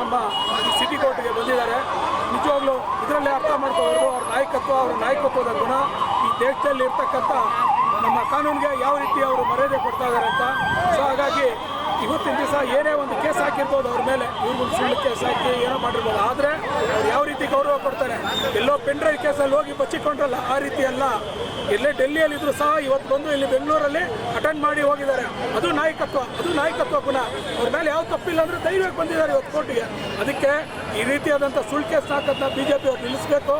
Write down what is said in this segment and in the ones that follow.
ನಮ್ಮ ಈ ಸಿಟಿ ಕೋರ್ಟ್ಗೆ ಬಂದಿದ್ದಾರೆ. ನಿಜವಾಗ್ಲೂ ಇದರಲ್ಲೇ ಅರ್ಥ ಮಾಡ್ಕೋಬಾರ್ದು ಅವ್ರ ನಾಯಕತ್ವ, ಅವ್ರ ನಾಯಕತ್ವದ ಗುಣ ಈ ದೇಶದಲ್ಲಿ ಇರ್ತಕ್ಕಂಥ ನಮ್ಮ ಕಾನೂನಿಗೆ ಯಾವ ರೀತಿ ಅವರು ಮರ್ಯಾದೆ ಕೊಡ್ತಾ ಇದ್ದಾರೆ ಅಂತ. ಸೊ ಹಾಗಾಗಿ ಇವತ್ತಿನ ದಿವಸ ಏನೇ ಒಂದು ಕೇಸ್ ಹಾಕಿರ್ಬೋದು ಅವ್ರ ಮೇಲೆ ಇವ್ರಿಗೆ ಸುಳ್ಳು ಕೇಸ್ ಹಾಕಿ ಏನೋ ಮಾಡಿರ್ಬೋದು. ಆದರೆ ಅವ್ರು ಯಾವ ರೀತಿ ಗೌರವ ಕೊಡ್ತಾರೆ? ಎಲ್ಲೋ ಪೆನ್ ಡ್ರೈವ್ ಕೇಸಲ್ಲಿ ಹೋಗಿ ಬಚ್ಚಿಕೊಂಡ್ರಲ್ಲ, ಆ ರೀತಿ ಅಲ್ಲ. ಎಲ್ಲೇ ಡೆಲ್ಲಿಯಲ್ಲಿ ಇದ್ರು ಸಹ ಇವತ್ತು ಬಂದು ಇಲ್ಲಿ ಬೆಂಗಳೂರಲ್ಲಿ ಅಟೆಂಡ್ ಮಾಡಿ ಹೋಗಿದ್ದಾರೆ. ಅದು ನಾಯಕತ್ವ ಅದು ನಾಯಕತ್ವ ಗುಣ. ಅವ್ರ ಮೇಲೆ ಯಾವ ತಪ್ಪಿಲ್ಲ ಅಂದ್ರೆ ಧೈರ್ಯವಾಗಿ ಬಂದಿದ್ದಾರೆ ಇವತ್ತು ಕೋರ್ಟಿಗೆ ಅದಕ್ಕೆ ಈ ರೀತಿಯಾದಂಥ ಸುಳ್ಳು ಕೇಸ್ ಹಾಕೋದನ್ನ ಬಿ ಜೆ ಪಿ ಅವ್ರು ನಿಲ್ಲಿಸಬೇಕು.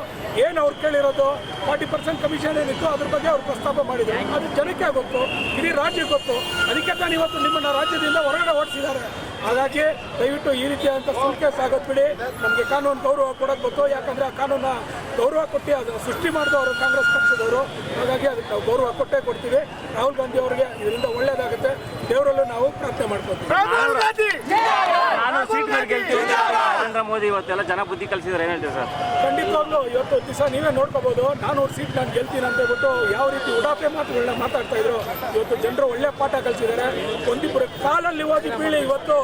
ಏನು ಅವ್ರು ಕೇಳಿರೋದು? ಫಾರ್ಟಿ ಪರ್ಸೆಂಟ್ ಕಮಿಷನ್ ಏನಿತ್ತು ಅದ್ರ ಬಗ್ಗೆ ಅವ್ರು ಪ್ರಸ್ತಾಪ ಮಾಡಿದ್ರು. ಅದು ಜನಕ್ಕೆ ಗೊತ್ತು ಇಡೀ ರಾಜ್ಯಕ್ಕೆ ಗೊತ್ತು. ಅದಕ್ಕೆ ತಾನು ಇವತ್ತು ನಿಮ್ಮನ್ನ ರಾಜ್ಯದಿಂದ ಹೊರಗಡೆ ಓಡಿಸಿದ್ದಾರೆ. ಹಾಗಾಗಿ ದಯವಿಟ್ಟು ಈ ರೀತಿಯಾದಂಥ ಸುಳ್ಳು ಕೇಸ್ ಆಗೋದು ಬಿಡಿ. ನಮಗೆ ಕಾನೂನು ಗೌರವ ಕೊಡೋದು ಗೊತ್ತು. ಯಾಕಂದರೆ ಆ ಕಾನೂನ ಗೌರವ ಕೊಟ್ಟು ಅದು ಸೃಷ್ಟಿ ಮಾಡಿದವರು ಕಾಂಗ್ರೆಸ್ ಪಕ್ಷದವರು. ಹಾಗಾಗಿ ಅದಕ್ಕೆ ನಾವು ಗೌರವ ಕೊಟ್ಟೇ ಕೊಡ್ತೀವಿ. ರಾಹುಲ್ ಗಾಂಧಿ ಅವರಿಗೆ ಇದರಿಂದ ಒಳ್ಳೆಯದಾಗುತ್ತೆ ದೇವರಲ್ಲೂ ನಾವು ಪ್ರಾರ್ಥನೆ ಮಾಡ್ಕೊತೀವಿ ನಾನು ಸೀಟ್ ಮೇಲೆ ಗೆಲ್ತೀವಿ ಅಂತ ಮೋದಿ ಇವತ್ತೆಲ್ಲ ಜನ ಬುದ್ಧಿ ಕಲಿಸಿದ್ರೆ, ಏನು ಹೇಳ್ತೀವಿ ಸರ್? ಖಂಡಿತವಾಗ್ಲೂ ಇವತ್ತು ದಿವಸ ನೀವೇ ನೋಡ್ಕೋಬಹುದು ನಾನೂರು ಸೀಟ್ ನಾನು ಗೆಲ್ತೀನಿ ಅಂತ ಹೇಳ್ಬಿಟ್ಟು ಯಾವ ರೀತಿ ಉಡಾಫೆ ಮಾತುಗಳನ್ನ ಮಾತಾಡ್ತಾ ಇದ್ರು. ಇವತ್ತು ಜನರು ಒಳ್ಳೆ ಪಾಠ ಕಲಿಸಿದ್ದಾರೆ ಒಂದಿಬ್ಬರು ಕಾಲಲ್ಲಿ ಓದಿ ಬೀಳಿ ಇವತ್ತು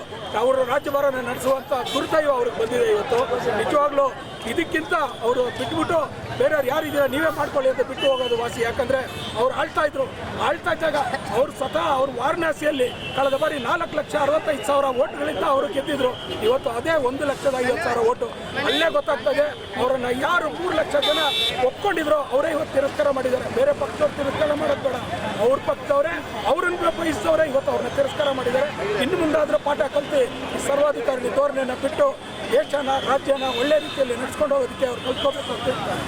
ಅವರು ರಾಜ್ಯಭಾರನ ನಡೆಸುವಂತ ದುರ್ದೈವ ಅವ್ರಿಗೆ ಬಂದಿದೆ ಇವತ್ತು. ನಿಜವಾಗ್ಲೂ ಇದಕ್ಕಿಂತ ಅವರು ಬಿಟ್ಬಿಟ್ಟು ಬೇರೆಯವ್ರು ಯಾರಿದ್ದೀರಾ, ನೀವೇ ಮಾಡ್ಕೊಳ್ಳಿ ಅಂತ ಬಿಟ್ಟು ಹೋಗೋದು ವಾಸಿ. ಯಾಕಂದ್ರೆ ಅವ್ರು ಆಳ್ತಾ ಇದ್ರು. ಆಳ್ತಾ ಇದ್ದಾಗ ಅವ್ರು ಸ್ವತಃ ಅವ್ರ ವಾರಣಾಸಿಯಲ್ಲಿ ಕಳೆದ ಬಾರಿ ನಾಲ್ಕು ಲಕ್ಷ ಅರವತ್ತೈದು ಸಾವಿರ ಓಟ್ಗಳಿಂದ ಅವರು ಗೆದ್ದಿದ್ರು. ಇವತ್ತು ಅದೇ ಒಂದು ಲಕ್ಷದ ಐವತ್ತು ಸಾವಿರ ಓಟು ಅಲ್ಲೇ ಗೊತ್ತಾಗ್ತದೆ ಅವರನ್ನ ಯಾರು ಮೂರು ಲಕ್ಷ ಜನ ಒಪ್ಕೊಂಡಿದ್ರು ಅವರೇ ಇವತ್ತು ತಿರಸ್ಕಾರ ಮಾಡಿದ್ದಾರೆ. ಬೇರೆ ಪಕ್ಷದವ್ರು ತಿರಸ್ಕಾರ ಮಾಡೋದು ಬೇಡ. ಅವ್ರ ಪಕ್ಷದವರೇ, ಅವ್ರನ್ನ ಬಯಸಿದವರೇ ಇವತ್ತು ಅವ್ರನ್ನ ತಿರಸ್ಕಾರ ಮಾಡಿದ್ದಾರೆ. ಇನ್ನು ಮುಂದಾದ್ರೂ ಪಾಠ ಕಲಿತು ಸರ್ವಾಧಿಕಾರಿ ಧೋರಣೆಯನ್ನು ಬಿಟ್ಟು ದೇಶನ, ರಾಜ್ಯನ ಒಳ್ಳೆ ರೀತಿಯಲ್ಲಿ ನಡೆಸ್ಕೊಂಡು ಹೋಗೋದಕ್ಕೆ ಅವ್ರು ಕಲ್ತ್ಕೋಬೇಕು ಅಂತ ಹೇಳ್ತಾರೆ.